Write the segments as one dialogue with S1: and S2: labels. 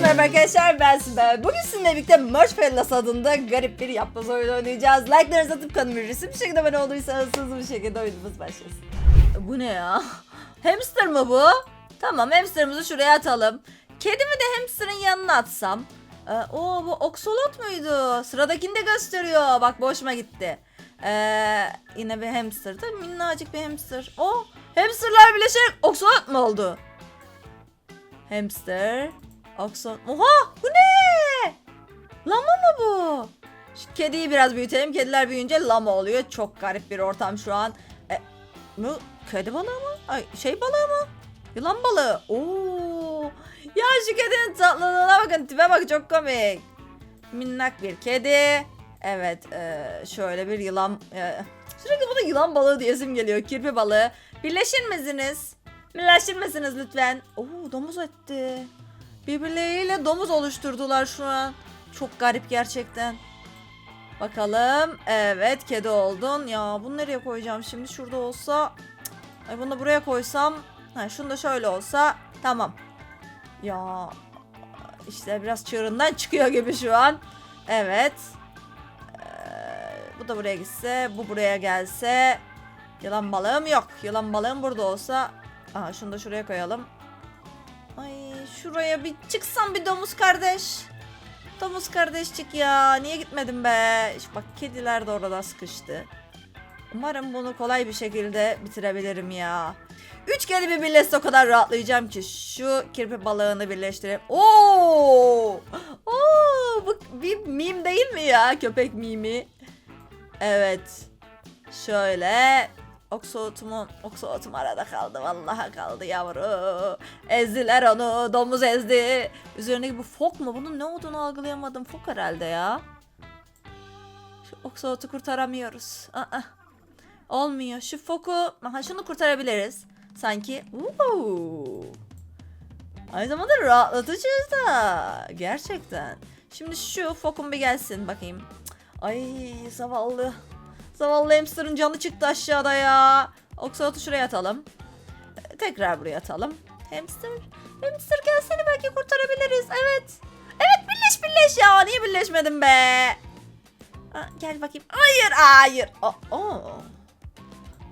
S1: merhaba arkadaşlar ben Sibel. Bugün sizinle birlikte Merch Fellas adında garip bir yapboz oyunu oynayacağız. Like'larınızı atıp kanalıma resim bir şekilde abone olduysanız hızlı bir şekilde oyunumuz başlasın. Bu ne ya? Hamster mı bu? Tamam hamsterımızı şuraya atalım. Kedimi de hamsterın yanına atsam. Ee, o bu oksolot muydu? Sıradakini de gösteriyor. Bak boşuma gitti. Ee, yine bir hamster da minnacık bir hamster. O hamsterlar birleşerek oksolot mu oldu? Hamster. Akson. Oha bu ne? Lama mı bu? Şu kediyi biraz büyütelim. Kediler büyüyünce lama oluyor. Çok garip bir ortam şu an. E, bu kedi balığı mı? Ay şey balığı mı? Yılan balığı. Oo. Ya şu kedinin tatlılığına bakın. Tipe bak çok komik. Minnak bir kedi. Evet e, şöyle bir yılan. E, sürekli buna yılan balığı diyesim geliyor. Kirpi balığı. Birleşir misiniz? Birleşir misiniz lütfen? Oo domuz etti. Birbirleriyle domuz oluşturdular şu an. Çok garip gerçekten. Bakalım. Evet kedi oldun. Ya bunu nereye koyacağım şimdi? Şurada olsa. Ay bunu da buraya koysam. Ha, şunu da şöyle olsa. Tamam. Ya işte biraz çığırından çıkıyor gibi şu an. Evet. Ee, bu da buraya gitse. Bu buraya gelse. Yılan balığım yok. Yılan balığım burada olsa. Aha şunu da şuraya koyalım. Ay şuraya bir çıksam bir domuz kardeş. Domuz kardeşçik ya. Niye gitmedim be? Şu bak kediler de orada sıkıştı. Umarım bunu kolay bir şekilde bitirebilirim ya. Üç kedi bir birleşse o kadar rahatlayacağım ki. Şu kirpi balığını birleştireyim. Oo! Oo! Bu bir meme değil mi ya? Köpek mimi. Evet. Şöyle Oksolotumun, oksolotum arada kaldı. Vallahi kaldı yavru. Ezdiler onu. Domuz ezdi. Üzerindeki bu fok mu? Bunun ne olduğunu algılayamadım. Fok herhalde ya. Şu oksolotu kurtaramıyoruz. Aa, olmuyor. Şu foku, aha şunu kurtarabiliriz. Sanki. Uuu. Aynı zamanda rahatlatıcı da. Gerçekten. Şimdi şu fokun bir gelsin bakayım. Ay zavallı. Zavallı hamsterın canı çıktı aşağıda ya. Oksalotu şuraya atalım. Tekrar buraya atalım. Hamster. Hamster gelsene belki kurtarabiliriz. Evet. Evet birleş birleş ya. Niye birleşmedin be? Aa, gel bakayım. Hayır hayır. Aa, aa.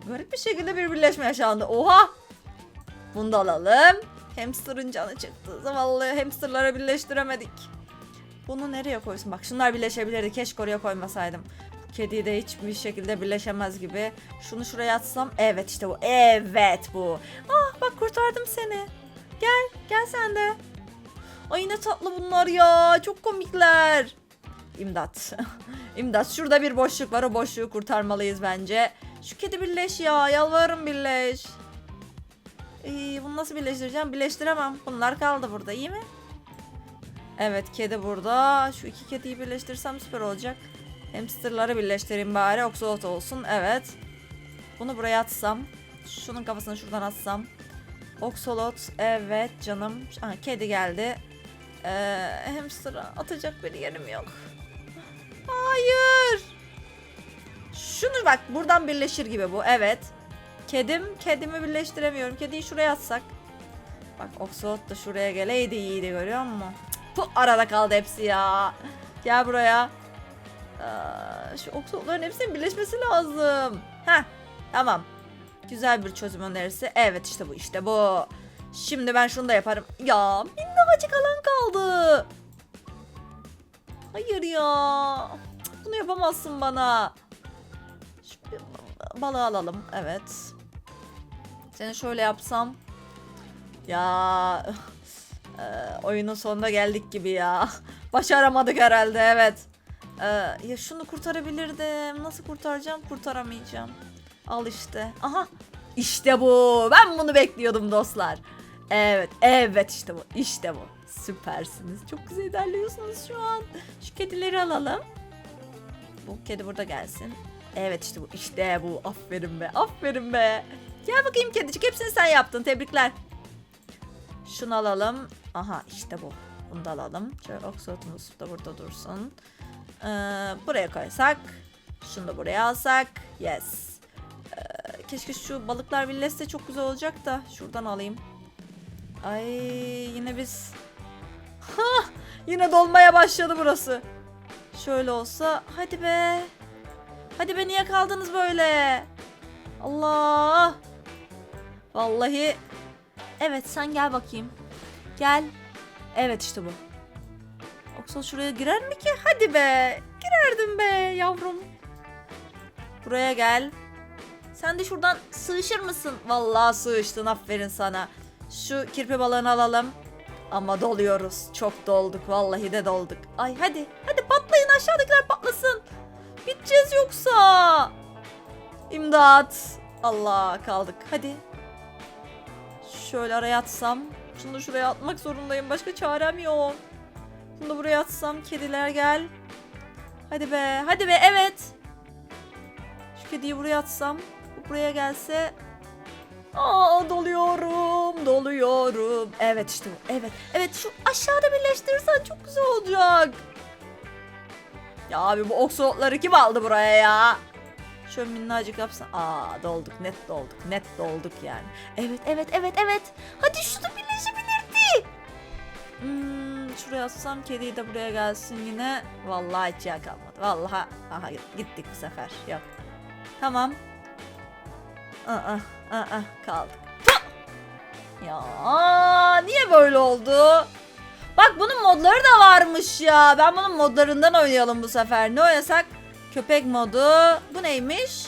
S1: Garip bir şekilde bir birleşme yaşandı. Oha. Bunu da alalım. Hamsterın canı çıktı. Zavallı hamsterları birleştiremedik. Bunu nereye koysun? Bak şunlar birleşebilirdi. Keşke oraya koymasaydım. Kedi de hiçbir şekilde birleşemez gibi. Şunu şuraya atsam. Evet işte bu. Evet bu. Ah bak kurtardım seni. Gel. Gel sen de. Ay ne tatlı bunlar ya. Çok komikler. İmdat. İmdat. Şurada bir boşluk var. O boşluğu kurtarmalıyız bence. Şu kedi birleş ya. Yalvarırım birleş. İyi, bunu nasıl birleştireceğim? Birleştiremem. Bunlar kaldı burada. iyi mi? Evet kedi burada. Şu iki kediyi birleştirsem süper olacak. Hamsterları birleştireyim bari. Oxolot olsun. Evet. Bunu buraya atsam. Şunun kafasını şuradan atsam. Oxolot. Evet canım. Aha, kedi geldi. Ee, hamster'a atacak bir yerim yok. Hayır. Şunu bak buradan birleşir gibi bu. Evet. Kedim. Kedimi birleştiremiyorum. Kediyi şuraya atsak. Bak Oxolot da şuraya geleydi iyiydi görüyor musun? Bu arada kaldı hepsi ya. Gel buraya. Aa, şu oksotların hepsinin birleşmesi lazım. Ha, tamam. Güzel bir çözüm önerisi. Evet işte bu işte bu. Şimdi ben şunu da yaparım. Ya minnacık alan kaldı. Hayır ya. Bunu yapamazsın bana. Bir balığı alalım. Evet. Seni şöyle yapsam. Ya e, oyunun sonuna geldik gibi ya. Başaramadık herhalde evet. Ee, ya şunu kurtarabilirdim. Nasıl kurtaracağım? Kurtaramayacağım. Al işte. Aha. İşte bu. Ben bunu bekliyordum dostlar. Evet. Evet işte bu. İşte bu. Süpersiniz. Çok güzel ilerliyorsunuz şu an. Şu kedileri alalım. Bu kedi burada gelsin. Evet işte bu. İşte bu. Aferin be. Aferin be. Gel bakayım kedicik. Hepsini sen yaptın. Tebrikler. Şunu alalım. Aha işte bu. Bunu da alalım. Şöyle oksotumuz da burada dursun. Ee, buraya koysak. Şunu da buraya alsak. Yes. Ee, keşke şu balıklar birleşse çok güzel olacak da. Şuradan alayım. Ay yine biz. Hah. Yine dolmaya başladı burası. Şöyle olsa hadi be. Hadi be niye kaldınız böyle? Allah. Vallahi. Evet sen gel bakayım. Gel. Evet işte bu. Oksal şuraya girer mi ki? Hadi be. Girerdim be yavrum. Buraya gel. Sen de şuradan sığışır mısın? Vallahi sığıştın aferin sana. Şu kirpi balığını alalım. Ama doluyoruz. Çok dolduk. Vallahi de dolduk. Ay hadi. Hadi patlayın aşağıdakiler patlasın. Biteceğiz yoksa. İmdat. Allah kaldık. Hadi. Şöyle araya atsam. Şunu da şuraya atmak zorundayım. Başka çarem yok. Bunu da buraya atsam. Kediler gel. Hadi be. Hadi be. Evet. Şu kediyi buraya atsam. Bu buraya gelse. Aa doluyorum. Doluyorum. Evet işte. Evet. Evet şu aşağıda birleştirirsen çok güzel olacak. Ya abi bu oksolotları kim aldı buraya ya? Şöyle minnacık yapsan. Aa dolduk. Net dolduk. Net dolduk yani. Evet evet evet evet. Hadi şu da birleşebilirdi. Hmm, şuraya atsam kediyi de buraya gelsin yine. Vallahi hiç yer kalmadı. Vallahi aha gittik bu sefer. Yok. Tamam. Aa, aa, kaldık. Ya niye böyle oldu? Bak bunun modları da varmış ya. Ben bunun modlarından oynayalım bu sefer. Ne oynasak? Köpek modu. Bu neymiş?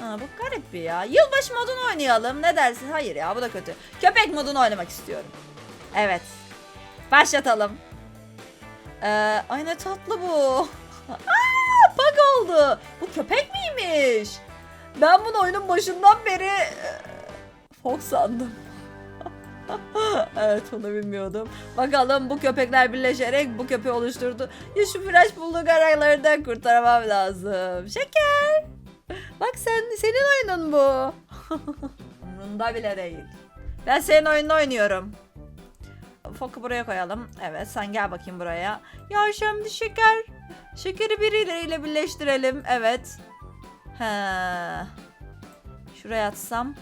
S1: Ha, bu garip bir ya. Yılbaşı modunu oynayalım. Ne dersin? Hayır ya bu da kötü. Köpek modunu oynamak istiyorum. Evet. Başlatalım. Ee, ay ne tatlı bu. Aa, bug oldu. Bu köpek miymiş? Ben bunu oyunun başından beri e, Fox sandım. evet onu bilmiyordum. Bakalım bu köpekler birleşerek bu köpeği oluşturdu. Ya şu flash bulduğu aralarından kurtaramam lazım. Şeker. Bak sen senin oyunun bu. Umrunda bile değil. Ben senin oyununu oynuyorum. Foku buraya koyalım. Evet sen gel bakayım buraya. Ya şimdi şeker. Şekeri birileriyle birleştirelim. Evet. He. Şuraya atsam.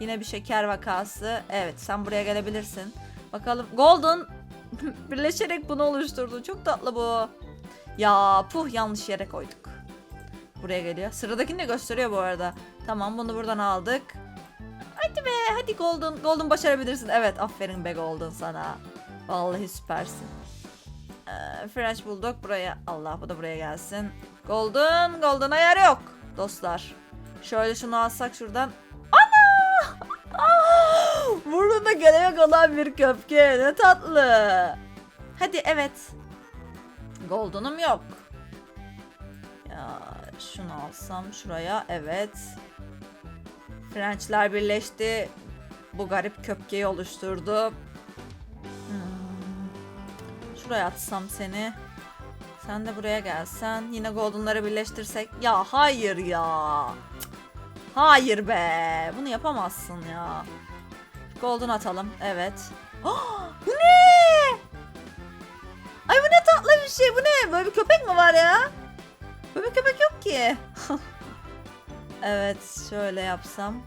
S1: Yine bir şeker vakası. Evet sen buraya gelebilirsin. Bakalım. Golden birleşerek bunu oluşturdu. Çok tatlı bu. Ya puh yanlış yere koyduk. Buraya geliyor. Sıradakini de gösteriyor bu arada. Tamam bunu buradan aldık. Hadi be hadi Golden. Golden başarabilirsin. Evet aferin be Golden sana. Vallahi süpersin. Ee, French Bulldog buraya. Allah bu da buraya gelsin. Golden. Golden ayarı yok. Dostlar. Şöyle şunu alsak şuradan. Ana! Ah! Burnunda gelemek olan bir köpke. Ne tatlı. Hadi evet. Golden'ım yok. Ya şunu alsam şuraya. Evet. Frenchler birleşti. Bu garip köpkeyi oluşturdu. Hmm. Şuraya atsam seni. Sen de buraya gelsen. Yine goldenları birleştirsek. Ya hayır ya. Hayır be. Bunu yapamazsın ya. Golden atalım. Evet. Ah, bu ne? Ay bu ne tatlı bir şey. Bu ne? Böyle bir köpek mi var ya? Böyle bir köpek yok ki. evet şöyle yapsam.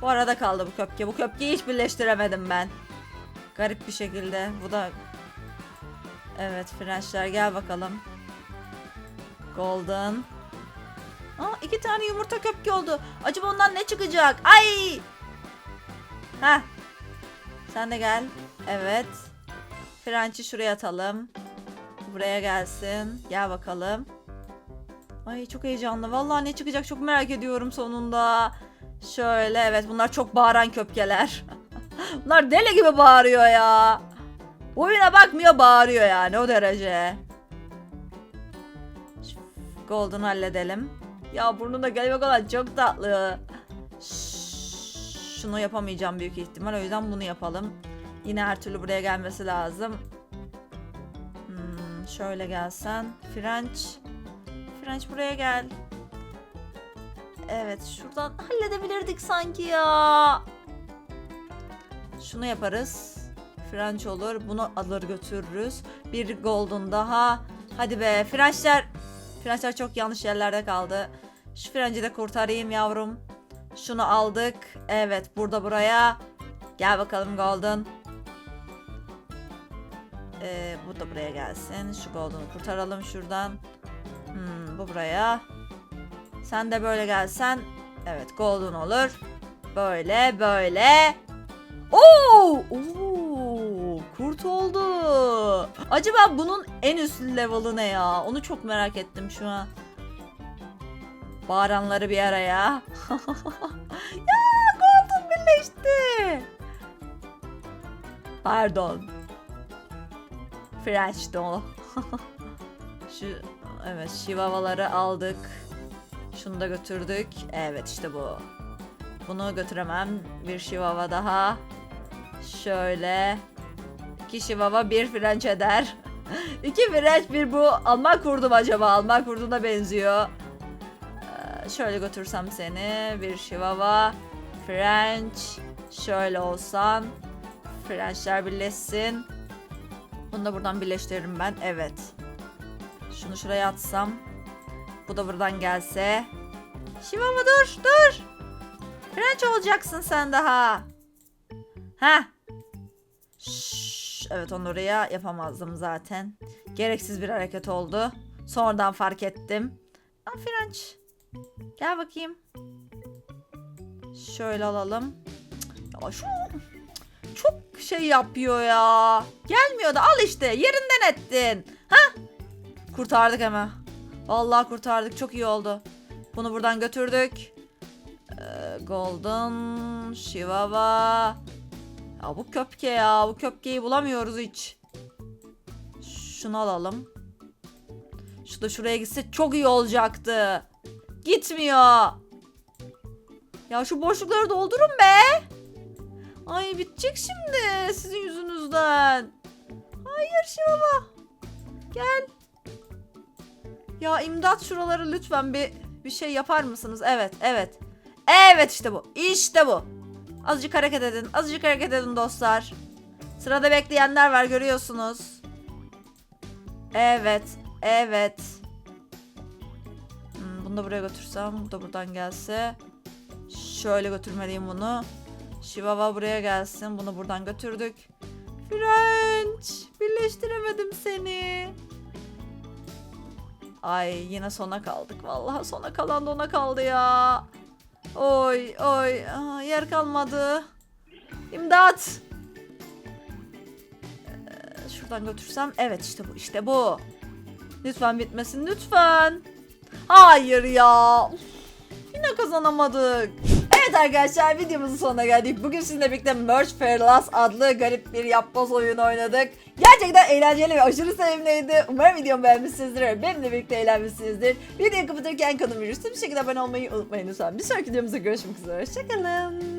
S1: Bu arada kaldı bu köpke. Bu köpkeyi hiç birleştiremedim ben. Garip bir şekilde. Bu da Evet Frenchler gel bakalım. Golden. Aa iki tane yumurta köpke oldu. Acaba ondan ne çıkacak? Ay! Ha. Sen de gel. Evet. French'i şuraya atalım. Buraya gelsin. Gel bakalım. Ay çok heyecanlı. Vallahi ne çıkacak çok merak ediyorum sonunda. Şöyle evet bunlar çok bağıran köpkeler. bunlar deli gibi bağırıyor ya. Oyuna bakmıyor bağırıyor yani o derece. Golden halledelim. Ya burnunda gelmek olan çok tatlı. Şunu yapamayacağım büyük ihtimal o yüzden bunu yapalım. Yine her türlü buraya gelmesi lazım. Hmm, şöyle gelsen. French. French buraya gel. Evet şuradan halledebilirdik sanki ya. Şunu yaparız. French olur. Bunu alır götürürüz. Bir golden daha. Hadi be. Frenchler. Frenchler çok yanlış yerlerde kaldı. Şu French'i de kurtarayım yavrum. Şunu aldık. Evet burada buraya. Gel bakalım golden. Ee, bu da buraya gelsin. Şu Golden'ı kurtaralım şuradan. Hmm, bu buraya. Sen de böyle gelsen. Evet Golden olur. Böyle böyle. Oo! Oo! Kurt oldu. Acaba bunun en üst level'ı ne ya? Onu çok merak ettim şu an. Bağıranları bir araya. ya Golden birleşti. Pardon. French'ti o. Şu evet şivavaları aldık. Şunu da götürdük. Evet işte bu. Bunu götüremem. Bir şivava daha. Şöyle. İki şivava bir French eder. İki French bir bu. Alman kurdu mu acaba? Alman kurduna benziyor. Ee, şöyle götürsem seni. Bir şivava. French. Şöyle olsan. Frenchler birleşsin. Bunu da buradan birleştiririm ben. Evet. Şunu şuraya atsam. Bu da buradan gelse. Şivama dur dur. French olacaksın sen daha. Ha. Evet onu oraya yapamazdım zaten. Gereksiz bir hareket oldu. Sonradan fark ettim. Ha French. Gel bakayım. Şöyle alalım. Ya şu çok şey yapıyor ya. Gelmiyor da al işte yerinden ettin. Kurtardık hemen. Vallahi kurtardık çok iyi oldu. Bunu buradan götürdük. Ee, Golden, Shivava. Ya bu köpke ya. Bu köpkeyi bulamıyoruz hiç. Şunu alalım. Şu da şuraya gitse çok iyi olacaktı. Gitmiyor. Ya şu boşlukları doldurun be. Ay bitecek şimdi sizin yüzünüzden. Hayır Şivava. Gel. Ya imdat şuraları lütfen bir bir şey yapar mısınız? Evet, evet. Evet işte bu. İşte bu. Azıcık hareket edin. Azıcık hareket edin dostlar. Sırada bekleyenler var görüyorsunuz. Evet. Evet. Hmm, bunu da buraya götürsem. Bu da buradan gelse. Şöyle götürmeliyim bunu. Şivava buraya gelsin. Bunu buradan götürdük. French. Birleştiremedim seni. Ay yine sona kaldık. Vallahi sona kalan da ona kaldı ya. Oy oy. Yer kalmadı. İmdat. Ee, şuradan götürsem. Evet işte bu işte bu. Lütfen bitmesin lütfen. Hayır ya. Yine kazanamadık. Evet arkadaşlar videomuzun sonuna geldik. Bugün sizinle birlikte Merge Fairless adlı garip bir yapboz oyunu oynadık. Gerçekten eğlenceli ve aşırı sevimliydi. Umarım videomu beğenmişsinizdir ve benimle birlikte eğlenmişsinizdir. Videoyu kapatırken kanalıma üstü bir şekilde abone olmayı unutmayın lütfen. Bir sonraki videomuzda görüşmek üzere. Hoşçakalın.